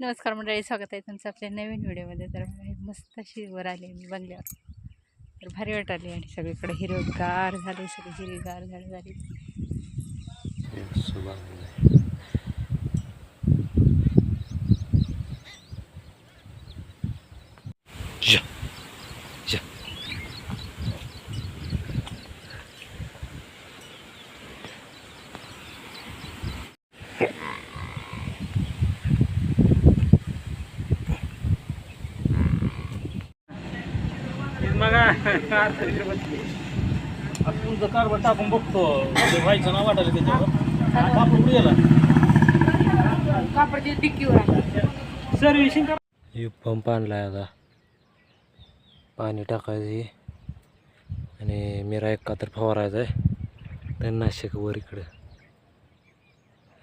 नमस्कार मंडळी स्वागत आहे तुमचं आपल्या नवीन व्हिडिओमध्ये. तर मस्त अशी वर आली मी बंगल्यावर. तर भारी वाट आली आणि सगळीकडे हिरवगार झाले सगळी हिरवीगार झाडं झाली. Yeah. मग तुमचं कारभार टाकून बघतो ते व्हायचं ना वाटायला त्याच्यावर. कुठे गेला? कापडची डिक्कीवर सर्व्हिसिंग करा हे पंप आणलाय आता. पाणी टाकायचं आणि मिरा एक तर फवारायचा आहे तर नाशिक वर इकडं.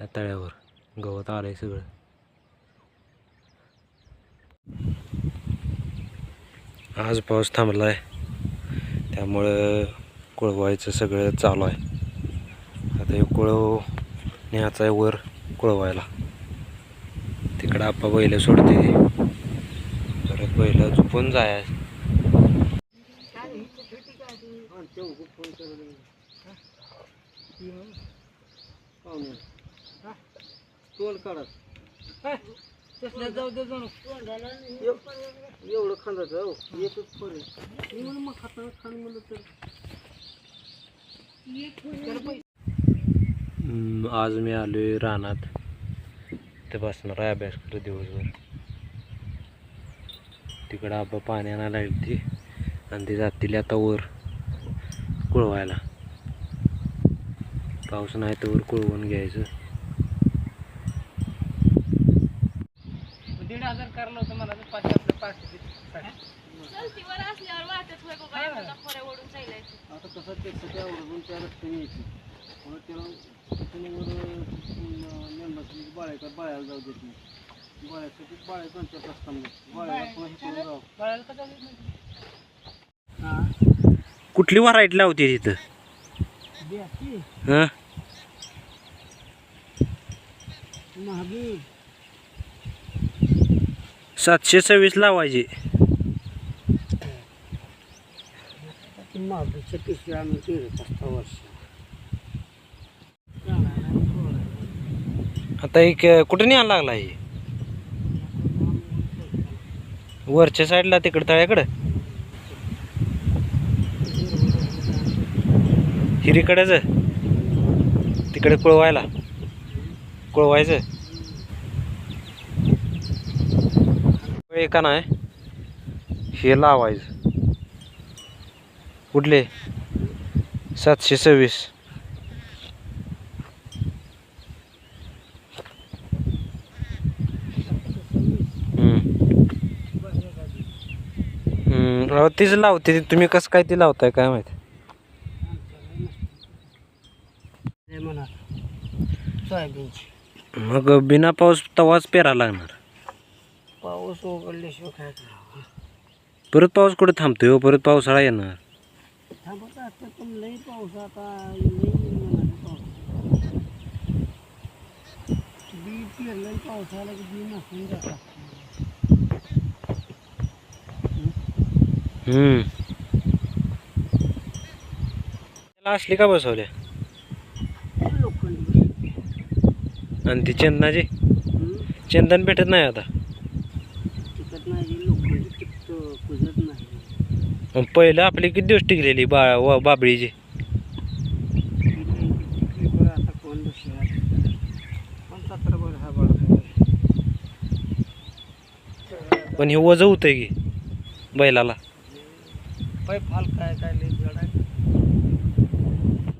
या तळ्यावर. गवत आलंय सगळं. आज पाऊस थांबला आहे त्यामुळं कुळवायचं सगळं चालू आहे. आता हे कुळव न्यायचं आहे वर कुळवायला. तिकडं आप्पा बैलं सोडते. परत बैलं झोपून जाय. टोल काढत तसल्या जाऊ दे जाणू. एवढं खांदाचं हो एकच फरे मी म्हणून मग खाताना खाण म्हणलं तर. आज मी आलोय रानात. ते बसणार आहे अभ्यास करत दिवसभर. तिकडं आबा पाणी आणायला लागली ती आणि ती जातील आता वर कुळवायला. पाऊस नाही तर वर कुळवून घ्यायचं. करलं होतं मला तर पाचशे आपलं पाचशे आता कसं ते त्या रस्त्याने यायची. म्हणून त्याला तिथून वर मेंबरची बाळ्याकर बाळ्याला जाऊ देत नाही. बाळ्यासाठी बाळ्या बाळ्याला पुन्हा इकडून जाऊ बाळ्याला का जाऊ कुठली व्हरायटी लावते तिथं? हां? महागी सातशे सव्वीस लावायची. महागीच्या पिशव्या आम्ही केले वर्ष आता एक कुठे न्यायला लागला हे? वरच्या साईडला तिकडं तळ्याकडं? हिरीकडेच? तिकडे कुळवायला. कुळवायचं? एका नाही? हे लावायचं. कुठले? सातशे सव्वीस. तीच लावते. तुम्ही कसं काय ती लावताय काय माहिती? मग बिना पाऊस तवाच पेरा लागणार. पाऊस उघडल्याशिवाय काय करावं? परत पाऊस कुठे थांबतोय हो? परत पावसाळा येणार. थांबत असतं पण लई पाऊस आता लई म्हणाले पाऊस. बी पेरलं पाऊस आला की बी नसून जातात हम्म. त्याला असली का बसवल्या? लोखंडी आणि ती चंदनाची? चंदन भेटत नाही आता. नाही कुजत नाही. पहिलं आपली किती दिवस टिकलेली बा वा- बाबळीची? आता कोण पण हा हे वज होतंय की बैलाला? पाय फाल काय काय आहे.